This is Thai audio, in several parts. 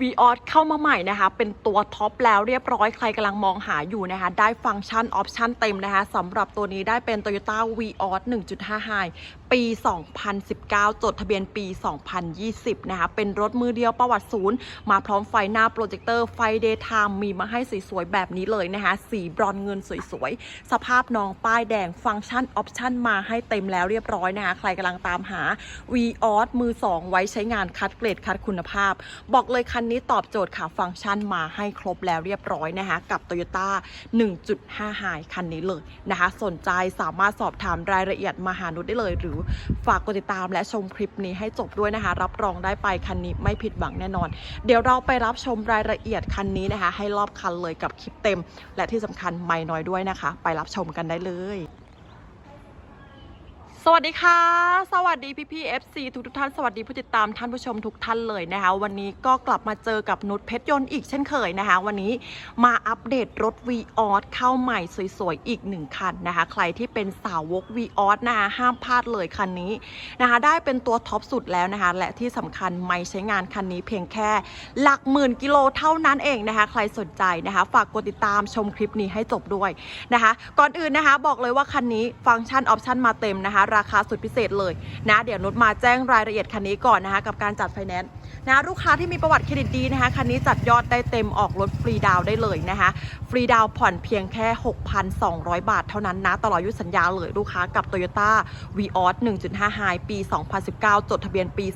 วีออสเข้ามาใหม่นะคะ เป็นตัวท็อปแล้วเรียบร้อยใครกำลังมองหาอยู่นะคะ ได้ฟังก์ชันออปชันเต็มนะคะสำหรับตัวนี้ได้เป็น Toyota v ีออส1.5 High ปี 2019 จดทะเบียนปี 2020 นะคะ เป็นรถมือเดียวประวัติศูนย์ มาพร้อมไฟหน้าโปรเจคเตอร์ไฟเดย์ไทม์มีมาให้สวยๆ แบบนี้เลยนะคะ สีบรอนเงินสวยๆ สภาพน้องป้ายแดงฟังก์ชันออปชันมาให้เต็มแล้วเรียบร้อยนะคะ ใครกำลังตามหา v ีออสมือ 2 ไว้ใช้งานคัดเกรดคัดคุณภาพ บอกเลยคันนี้ตอบโจทย์ค่ะ ฟังก์ชันมาให้ครบแล้วเรียบร้อยนะคะกับ Toyota 1.5 High คันนี้เลยนะคะ สนใจสามารถสอบถามรายละเอียดมาหานุชได้เลยหรือฝากกดติดตามและชมคลิปนี้ให้จบด้วยนะคะ รับรองได้ไปคันนี้ไม่ผิดหวังแน่นอน เดี๋ยวเราไปรับชมรายละเอียดคันนี้นะคะ ให้รอบคันเลยกับคลิปเต็ม และที่สำคัญไม่น้อยด้วยนะคะ ไปรับชมกันได้เลย สวัสดีค่ะ สวัสดีพี่พี่ๆ FC ทุกทุกท่าน สวัสดีผู้ติดตามท่านผู้ชมทุกท่านเลยนะคะ วันนี้ก็กลับมาเจอกับนุชเพชรยนต์อีกเช่นเคยนะคะ วันนี้มาอัปเดตรถ v ีออสเข้าใหม่สวยๆ อีกหนึ่งคันนะคะ ใครที่เป็นสาวก v ีออสนะคะห้ามพลาดเลยคันนี้นะคะ ได้เป็นตัวท็อปสุดแล้วนะคะ และที่สำคัญไม่ใช้งานคันนี้เพียงแค่หลักหมื่นกิโลเท่านั้นเองนะคะ ใครสนใจนะคะ ฝากกดติดตามชมคลิปนี้ให้จบด้วยนะคะ ก่อนอื่นนะคะ บอกเลยว่าคันนี้ฟังก์ชันออปชันมาเต็มนะคะราคาสุดพิเศษเลยนะ เดี๋ยวนุชมาแจ้งรายละเอียดคันนี้ก่อนนะคะ กับการจัดไฟแนนซ์นะลูกค้าที่มีประวัติเครดิตดีนะคะคันนี้จัดยอดได้เต็มออกรถฟรีดาวได้เลยนะคะ ฟรีดาวผ่อนเพียงแค่ 6,200 บาทเท่านั้นนะตลอดอายุสัญญาเลยลูกค้ากับ Toyota v ีออส1.5 High ปี 2019 จดทะเบียนปี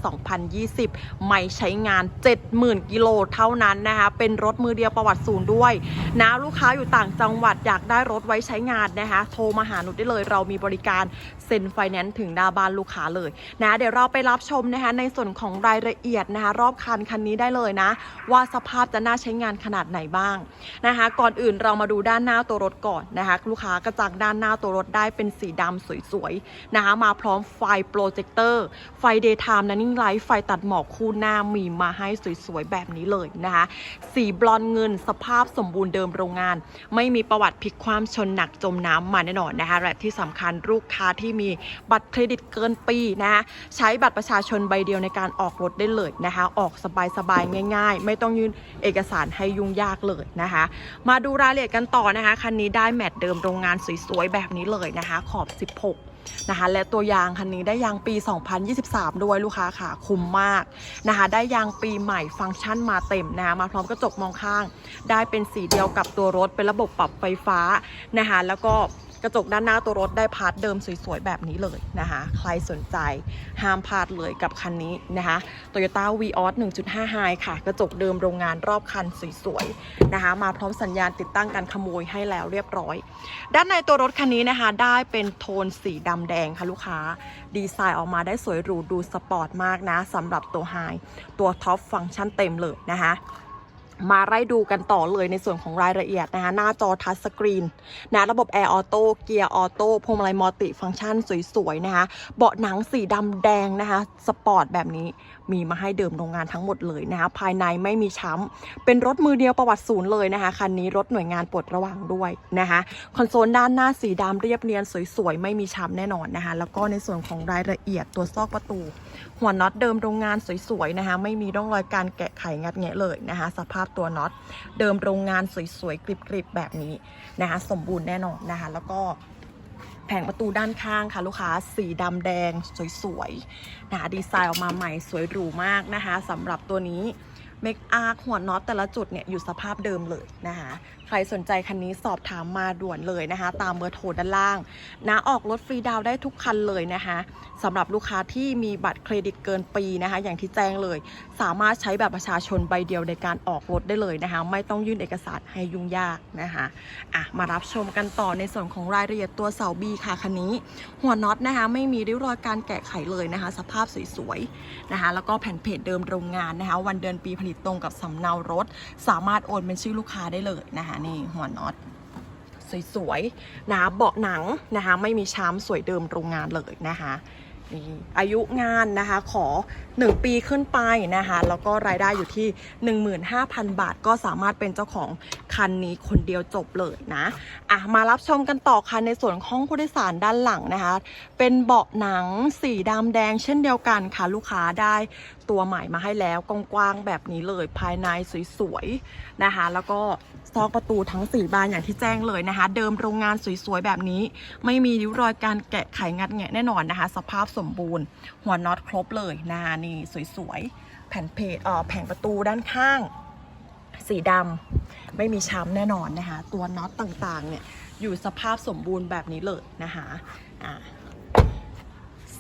2020 ไม่ใช้งาน 70,000 กิโลเท่านั้นนะคะเป็นรถมือเดียวประวัติศูนย์ด้วยนะลูกค้าอยู่ต่างจังหวัดอยากได้รถไว้ใช้งานนะคะโทรมาหาหนุได้เลย เรามีบริการเซ็นไฟแนนซ์ถึงหน้าบานลูกค้าเลยนะเดี๋ยวเราไปรับชมนะคะในส่วนของรายละเอียดนะคะรอบคันคันนี้ได้เลยนะ ว่าสภาพจะน่าใช้งานขนาดไหนบ้างนะคะก่อนอื่นเรามาดูด้านหน้าตัวรถก่อนนะคะลูกค้ากระจังด้านหน้าตัวรถได้เป็นสีดำสวยๆนะคะมาพร้อมไฟโปรเจคเตอร์ไฟเดย์ไทม์นะนิ่งไลท์ไฟตัดหมอกคู่หน้ามีมาให้สวยๆแบบนี้เลยนะคะสีบลอนด์เงินสภาพสมบูรณ์เดิมโรงงาน ไม่มีประวัติพลิกความชนหนักจมน้ำมาแน่นอนนะคะและที่สำคัญลูกค้าที่มีบัตรเครดิตเกินปีนะคะใช้บัตรประชาชนใบเดียวในการออกรถได้เลยนะคะ ออกสบายๆง่าย ๆ ไม่ต้องยื่นเอกสารให้ยุ่งยากเลยนะคะ มาดูรายละเอียดกันต่อนะคะคันนี้ได้แมตต์เดิมโรงงานสวยๆแบบนี้เลยนะคะ ขอบ 16นะคะและตัวยางคันนี้ได้ยางปี 2023 ด้วยลูกค้าค่ะคุ้มมากนะคะได้ยางปีใหม่ฟังก์ชันมาเต็มนะคะมาพร้อมกระจกมองข้าง ได้เป็นสีเดียวกับตัวรถเป็นระบบปรับไฟฟ้านะคะแล้วก็ กระจกด้านหน้าตัวรถได้พาร์ทเดิมสวยๆ แบบนี้เลยนะคะ ใครสนใจห้ามพลาดเลยกับคันนี้นะคะ Toyota v ีออส1.5 High ค่ะ กระจกเดิมโรงงานรอบคันสวยๆนะคะ มาพร้อมสัญญาณติดตั้งการขโมยให้แล้วเรียบร้อย ด้านในตัวรถคันนี้นะคะ ได้เป็นโทนสีดำแดงค่ะลูกค้า ดีไซน์ออกมาได้สวยหรูดูสปอร์ตมากนะสำหรับตัวไฮตัวท็อปฟังก์ชันเต็มเลยนะคะ มาไล่ดูกันต่อเลยในส่วนของรายละเอียดนะคะหน้าจอทัชสกรีนนะระบบแอร์ออโต้เกียร์ออโต้พวงมาลัยมัลติฟังก์ชันสวยๆนะคะเบาะหนังสีดำแดงนะคะสปอร์ตแบบนี้มีมาให้เดิมโรงงานทั้งหมดเลยนะคะภายในไม่มีช้ำเป็นรถมือเดียวประวัติศูนย์เลยนะคะคันนี้รถหน่วยงานปลดระวางด้วยนะคะคอนโซลด้านหน้าสีดำเรียบเนียนสวยๆไม่มีช้ำแน่นอนนะคะแล้วก็ในส่วนของรายละเอียดตัวซอกประตู หัวน็อตเดิมโรงงานสวยๆนะคะไม่มีร่องรอยการแกะไขงัดแงะเลยนะคะสภาพตัวน็อตเดิมโรงงานสวยๆกริบๆแบบนี้นะคะสมบูรณ์แน่นอนนะคะแล้วก็แผงประตูด้านข้างค่ะลูกค้าสีดำแดงสวยๆนะคะดีไซน์ออกมาใหม่สวยหรูมากนะคะสำหรับตัวนี้ เมคอาร์หัวน็อตแต่ละจุดเนี่ยอยู่สภาพเดิมเลยนะคะใครสนใจคันนี้สอบถามมาด่วนเลยนะคะ ตามเบอร์โทรด้านล่างนะออกรถฟรีดาวได้ทุกคันเลยนะคะสำหรับลูกค้าที่มีบัตรเครดิตเกินปีนะคะ อย่างที่แจ้งเลย สามารถใช้แบบประชาชนใบเดียวในการออกรถได้เลยนะคะ ไม่ต้องยื่นเอกสารให้ยุ่งยากนะคะอะมารับชมกันต่อในส่วนของรายละเอียดตัวเสาบีค่ะคันนี้ หัวน็อตนะคะ ไม่มีริ้วรอยการแกะไขเลยนะคะ สภาพสวยๆนะคะ แล้วก็แผ่นเพจเดิมโรงงานนะคะ วันเดือนปีผลิตตรงกับสำเนารถ สามารถโอนเป็นชื่อลูกค้าได้เลยนะคะนี่หัวน็อตสวยๆนะเบาะหนังนะคะไม่มีช้ำสวยเดิมโรงงานเลยนะคะนี่อายุงานนะคะขอ 1 ปีขึ้นไปนะคะ แล้วก็รายได้อยู่ที่ 15,000 บาท ก็สามารถเป็นเจ้าของคันนี้คนเดียวจบเลยนะอะมารับชมกันต่อค่ะในส่วนห้องผู้โดยสารด้านหลังนะคะ เป็นเบาะหนังสีดำแดงเช่นเดียวกันค่ะลูกค้าได้ตัวใหม่มาให้แล้วกว้างๆแบบนี้เลยภายในสวยๆนะคะ แล้วก็ซอกประตูทั้ง4บานอย่างที่แจ้งเลยนะคะ เดิมโรงงานสวยๆแบบนี้ ไม่มีริ้วรอยการแกะไขงัดแงะแน่นอนนะคะ สภาพสมบูรณ์ หัวน็อตครบเลยนะคะนี่สวยๆ แผ่นเพจเอ่อแผงประตูด้านข้าง สีดำไม่มีช้ำแน่นอนนะคะ ตัวน็อตต่างๆเนี่ยอยู่สภาพสมบูรณ์แบบนี้เลยนะคะอ่า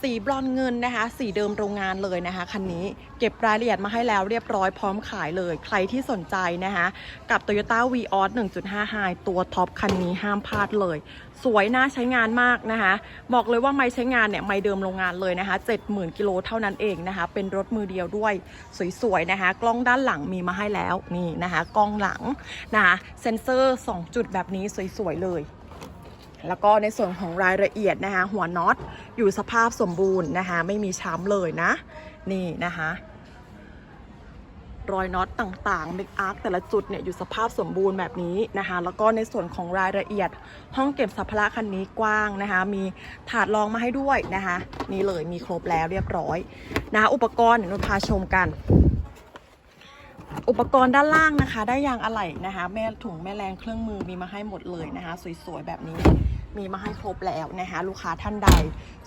สีบรอนเงินนะคะ สีเดิมโรงงานเลยนะคะคันนี้เก็บรายละเอียดมาให้แล้วเรียบร้อยพร้อมขายเลย ใครที่สนใจนะคะ กับ Toyota v ีออส1.5 High ตัวท็อปคันนี้ห้ามพลาดเลย สวยน่าใช้งานมากนะคะ บอกเลยว่าไม่ใช้งานเนี่ยไม่เดิมโรงงานเลยนะคะ 70,000กิโลเท่านั้นเองนะคะ เป็นรถมือเดียวด้วยสวยๆนะคะ กล้องด้านหลังมีมาให้แล้วนี่นะคะ กล้องหลังนะคะเซ็นเซอร์ 2 จุดแบบนี้สวยๆเลย แล้วก็ในส่วนของรายละเอียดนะคะ หัวน็อตอยู่สภาพสมบูรณ์นะคะ ไม่มีช้ำเลยนะ นี่นะคะ รอยน็อตต่างๆเมกอาร์คแต่ละจุดเนี่ยอยู่สภาพสมบูรณ์แบบนี้นะคะ แล้วก็ในส่วนของรายละเอียด ห้องเก็บสัมภาระคันนี้กว้างนะคะ มีถาดรองมาให้ด้วยนะคะ นี่เลยมีครบแล้วเรียบร้อยนะคะอุปกรณ์เดี๋ยวเราพาชมกัน อุปกรณ์ด้านล่างนะคะ ได้ยางอะไหล่นะคะ แม่ถุงแม่แรงเครื่องมือมีมาให้หมดเลยนะคะ สวยๆแบบนี้มีมาให้ครบแล้วนะคะ ลูกค้าท่านใด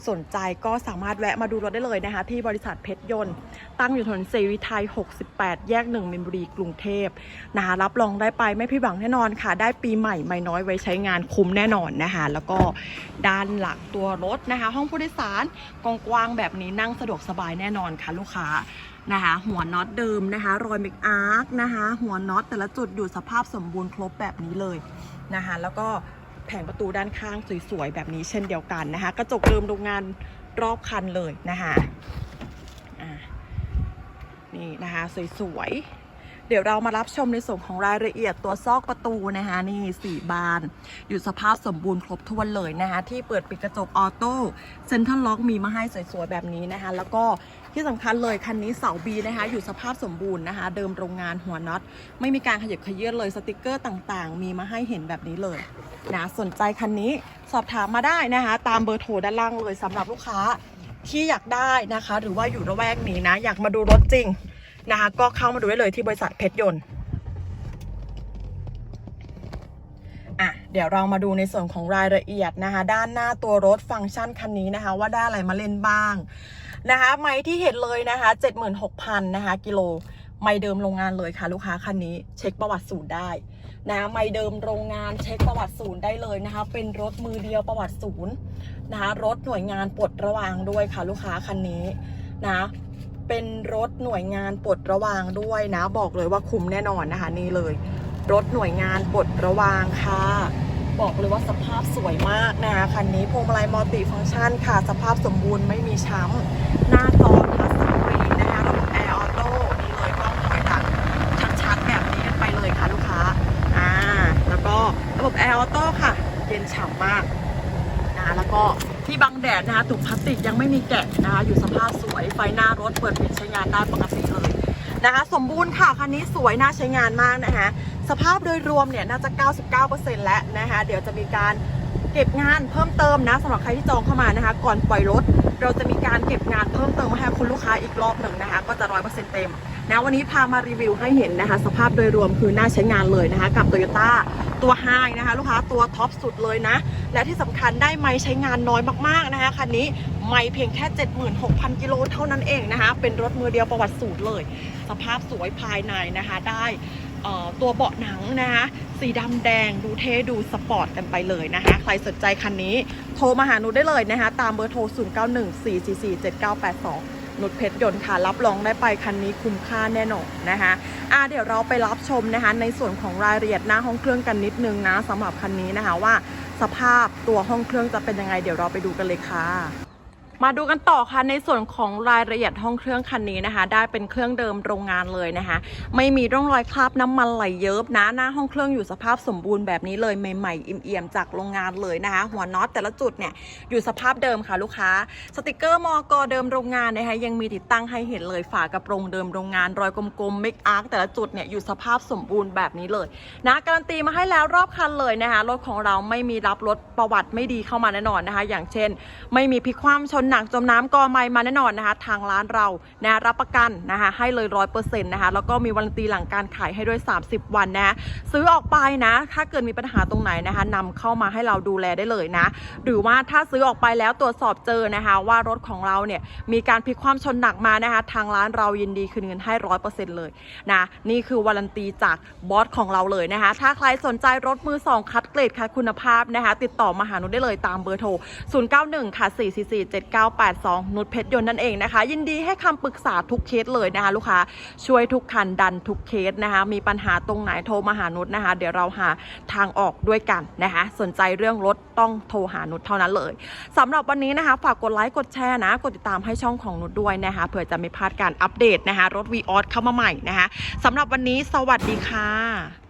สนใจก็สามารถแวะมาดูรถได้เลยนะคะ ที่บริษัทเพชรยนต์ ตั้งอยู่ถนนเสรีไทย 68 แยกหนึ่งมินบุรีกรุงเทพนะคะรับรองได้ไปไม่ผิดหวังแน่นอนค่ะ ได้ปีใหม่ไม่น้อยไว้ใช้งานคุ้มแน่นอนนะคะแล้วก็ด้านหลังตัวรถนะคะ ห้องผู้โดยสารกว้างๆแบบนี้นั่งสะดวกสบายแน่นอนค่ะ ลูกค้า นะคะ หัวน็อตเดิมนะคะรอยเมกอาร์คนะคะ หัวน็อตแต่ละจุดอยู่สภาพสมบูรณ์ครบแบบนี้เลยนะคะ แล้วก็แผงประตูด้านข้างสวยๆแบบนี้เช่นเดียวกันนะคะ กระจกเดิมโรงงานรอบคันเลยนะคะนี่นะคะสวยๆ เดี๋ยวเรามารับชมในส่วนของรายละเอียดตัวซอกประตูนะคะนี่สี่บาน อยู่สภาพสมบูรณ์ครบถ้วนเลยนะคะที่เปิดปิดกระจกออโต้เซ็นทรัลล็อกมีมาให้สวยๆแบบนี้นะคะ แล้วก็ที่สำคัญเลยคันนี้เสาบีนะคะ อยู่สภาพสมบูรณ์นะคะ เดิมโรงงานหัวน็อตไม่มีการขยับขยื้อนเลยสติกเกอร์ต่างๆ มีมาให้เห็นแบบนี้เลยนะสนใจคันนี้สอบถามมาได้นะคะ ตามเบอร์โทรด้านล่างเลยสำหรับลูกค้าที่อยากได้นะคะ หรือว่าอยู่ระแวกนี้นะ อยากมาดูรถจริง นะคะ ก็เข้ามาดูได้เลยที่บริษัทเพชรยนต์อะเดี๋ยวเรามาดูในส่วนของรายละเอียดนะคะ ด้านหน้าตัวรถฟังก์ชันคันนี้นะคะ ว่าได้อะไรมาเล่นบ้างนะคะ ไม้ที่เห็นเลยนะคะ 76,000นะคะกิโล ไม่เดิมโรงงานเลยค่ะ ลูกค้าคันนี้เช็คประวัติศูนย์ได้นะไม่เดิมโรงงานเช็คประวัติศูนย์ได้เลยนะคะ เป็นรถมือเดียวประวัติศูนย์นะคะรถหน่วยงานปลดระวางด้วยค่ะ ลูกค้าคันนี้นะ เป็นรถหน่วยงานปลดระวางด้วยนะ บอกเลยว่าคุ้มแน่นอนนะคะ นี่เลย รถหน่วยงานปลดระวางค่ะ บอกเลยว่าสภาพสวยมากนะคะคันนี้พวงมาลัยมัลติฟังก์ชันค่ะ สภาพสมบูรณ์ไม่มีช้ำหน้าจอทัชสกรีนนะคะระบบแอร์ออโต้นี่เลยกล้องถอยหลังชัดๆแบบนี้กันไปเลยค่ะลูกค้าอ่าแล้วก็ระบบแอร์ออโต้ค่ะ เย็นฉ่ำมากนะแล้วก็ ที่บังแดดนะคะถุงพลาสติกยังไม่มีแกะนะคะ อยู่สภาพสวยไฟหน้ารถเปิดปิดใช้งานได้ปกติเลยนะคะ สมบูรณ์ค่ะคันนี้สวยน่าใช้งานมากนะคะสภาพโดยรวมเนี่ยน่าจะ 99%แล้วนะคะ เดี๋ยวจะมีการเก็บงานเพิ่มเติมนะสำหรับใครที่จองเข้ามานะคะ ก่อนปล่อยรถ เราจะมีการเก็บงานเพิ่มเติมให้คุณลูกค้าอีกรอบหนึ่งนะคะ ก็จะ100%เต็ม นะวันนี้พามารีวิวให้เห็นนะคะ สภาพโดยรวมคือน่าใช้งานเลยนะคะ กับ Toyota ตัวไฮนะคะ ลูกค้าตัวท็อปสุดเลยนะ และที่สำคัญได้ไม้ใช้งานน้อยมากๆนะคะคันนี้ไม่เพียงแค่ 76,000 กิโลเท่านั้นเองนะคะ เป็นรถมือเดียวประวัติสูตรเลย สภาพสวยภายในนะคะได้ตัวเบาะหนังนะคะสีดำแดงดูเท่ดูสปอร์ตกันไปเลยนะคะ ใครสนใจคันนี้โทรมาหาหนุชได้เลยนะคะ ตามเบอร์โทร 0914447982 นุชเพชรยนต์ค่ะ รับรองได้ไปคันนี้คุ้มค่าแน่นอนนะคะอ่าเดี๋ยวเราไปรับชมนะคะ ในส่วนของรายละเอียดหน้าห้องเครื่องกันนิดนึงนะสำหรับคันนี้นะคะว่า สภาพตัวห้องเครื่องจะเป็นยังไง เดี๋ยวเราไปดูกันเลยค่ะ มาดูกันต่อค่ะในส่วนของรายละเอียดห้องเครื่องคันนี้นะคะ ได้เป็นเครื่องเดิมโรงงานเลยนะคะ ไม่มีร่องรอยคราบน้ำมันไหลเยิบนะหน้าห้องเครื่องอยู่สภาพสมบูรณ์แบบนี้เลยใหม่ๆอิ่มเอี่ยมๆจากโรงงานเลยนะคะ หัวน็อตแต่ละจุดเนี่ยอยู่สภาพเดิมค่ะลูกค้า สติกเกอร์มอกเดิมโรงงานนะคะยังมีติดตั้งให้เห็นเลยฝากระโปรงเดิมโรงงานรอยกลมๆเมกอาร์คแต่ละจุดเนี่ยอยู่สภาพสมบูรณ์แบบนี้เลยนะการันตีมาให้แล้วรอบคันเลยนะคะรถของเราไม่มีรับรถประวัติไม่ดีเข้ามาแน่นอนนะคะ อย่างเช่น ไม่มีพลิกคว่ำชนหนักจมน้ำกอไม้มาแน่นอนนะคะ ทางร้านเรานะรับประกันนะคะให้เลยร้อยเปอร์เซ็นต์นะคะแล้วก็มีวารันตีหลังการขายให้ด้วย 30 วันนะซื้อออกไปนะ ถ้าเกิดมีปัญหาตรงไหนนะคะนำเข้ามาให้เราดูแลได้เลยนะ หรือว่าถ้าซื้อออกไปแล้วตรวจสอบเจอนะคะ ว่ารถของเราเนี่ยมีการพลิกคว่ำชนหนักมานะคะ ทางร้านเรายินดีคืนเงินให้ร้อยเปอร์เซ็นต์เลยนะนี่คือวารันตีจากบอสของเราเลยนะคะ ถ้าใครสนใจรถมือสองคัดเกรดคัดคุณภาพนะคะ ติดต่อมาหานุได้เลยตามเบอร์โทร 091 ค่ะ444 982 นุชเพชรยนต์นั่นเองนะคะ ยินดีให้คำปรึกษาทุกเคสเลยนะคะ ลูกค้าช่วยทุกคันดันทุกเคสนะคะ มีปัญหาตรงไหนโทรมาหานุชนะคะ เดี๋ยวเราหาทางออกด้วยกันนะคะ สนใจเรื่องรถต้องโทรหานุชเท่านั้นเลยสำหรับวันนี้นะคะ ฝากกดไลค์กดแชร์นะ กดติดตามให้ช่องของนุชด้วยนะคะเผื่อจะไม่พลาดการอัปเดตนะคะ รถวีออสเข้ามาใหม่นะคะสำหรับวันนี้สวัสดีค่ะ